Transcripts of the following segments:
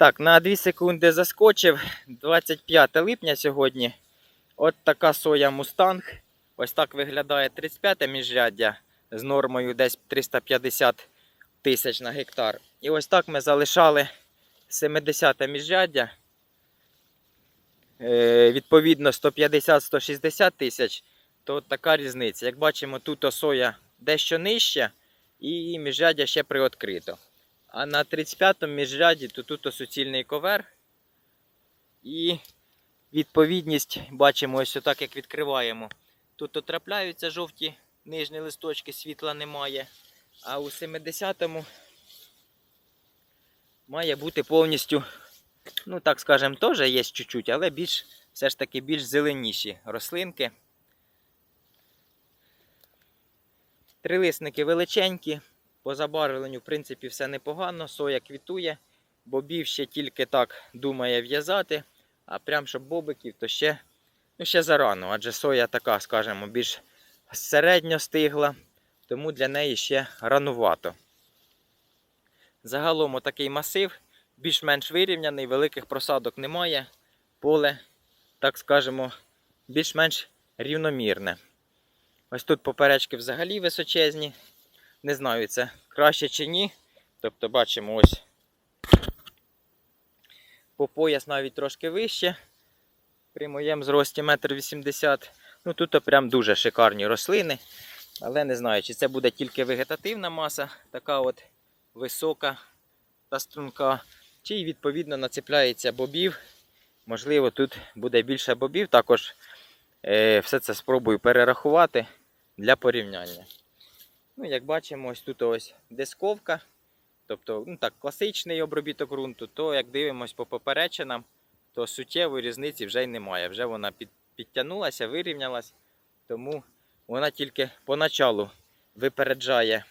Так, на 2 секунди заскочив. 25 липня сьогодні. От така соя Мустанг. Ось так виглядає 35 міжряддя з нормою десь 350 тисяч на гектар. І ось так ми залишали 70 міжряддя. Е, відповідно 150-160 тисяч. То от така різниця. Як бачимо, тут соя дещо нижча і міжряддя ще приоткрито. А на 35-му міжряді то тут суцільний ковер. І відповідність бачимо ось отак, як відкриваємо. Тут трапляються жовті нижні листочки, світла немає. А у 70-му має бути повністю, ну так скажемо, теж є чуть-чуть, але більш, все ж таки більш зеленіші рослинки. Трилисники величенькі, по забарвленню, в принципі, все непогано, соя квітує, бобів ще тільки так думає в'язати, а прям щоб бобиків, то ще, ну, ще зарано, адже соя така, скажімо, більш середньо стигла, тому для неї ще ранувато. Загалом отакий масив, більш-менш вирівняний, великих просадок немає, поле, так скажемо, більш-менш рівномірне. Ось тут поперечки взагалі височезні. Не знаю, це краще чи ні. Тобто бачимо ось по пояс навіть трошки вище. При моєму зрості 1,80 м. Ну тут прям дуже шикарні рослини. Але не знаю, чи це буде тільки вегетативна маса, така от висока та струнка, чи відповідно нацепляється бобів. Можливо, тут буде більше бобів. Також е, все це спробую перерахувати для порівняння. Ну, як бачимо, ось тут ось дисковка. Тобто, ну так, класичний обробіток ґрунту, то як дивимося по поперечинам, то суттєвої різниці вже й немає. Вже вона під, підтягнулася, вирівнялась. Тому вона тільки поначалу випереджає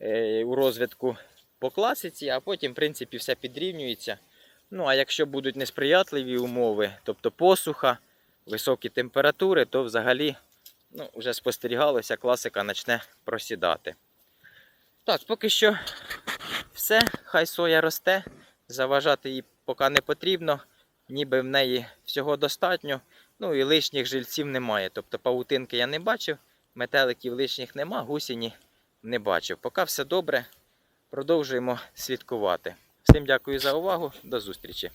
е, у розвитку по класиці, а потім, в принципі, все підрівнюється. Ну, а якщо будуть несприятливі умови, тобто посуха, високі температури, то взагалі ну, вже спостерігалося, класика почне просідати. Так, поки що все, хай соя росте, заважати їй поки не потрібно, ніби в неї всього достатньо. Ну і лишніх жильців немає. Тобто павутинки я не бачив, метеликів лишніх нема, гусіні не бачив. Поки все добре, продовжуємо слідкувати. Всім дякую за увагу, до зустрічі!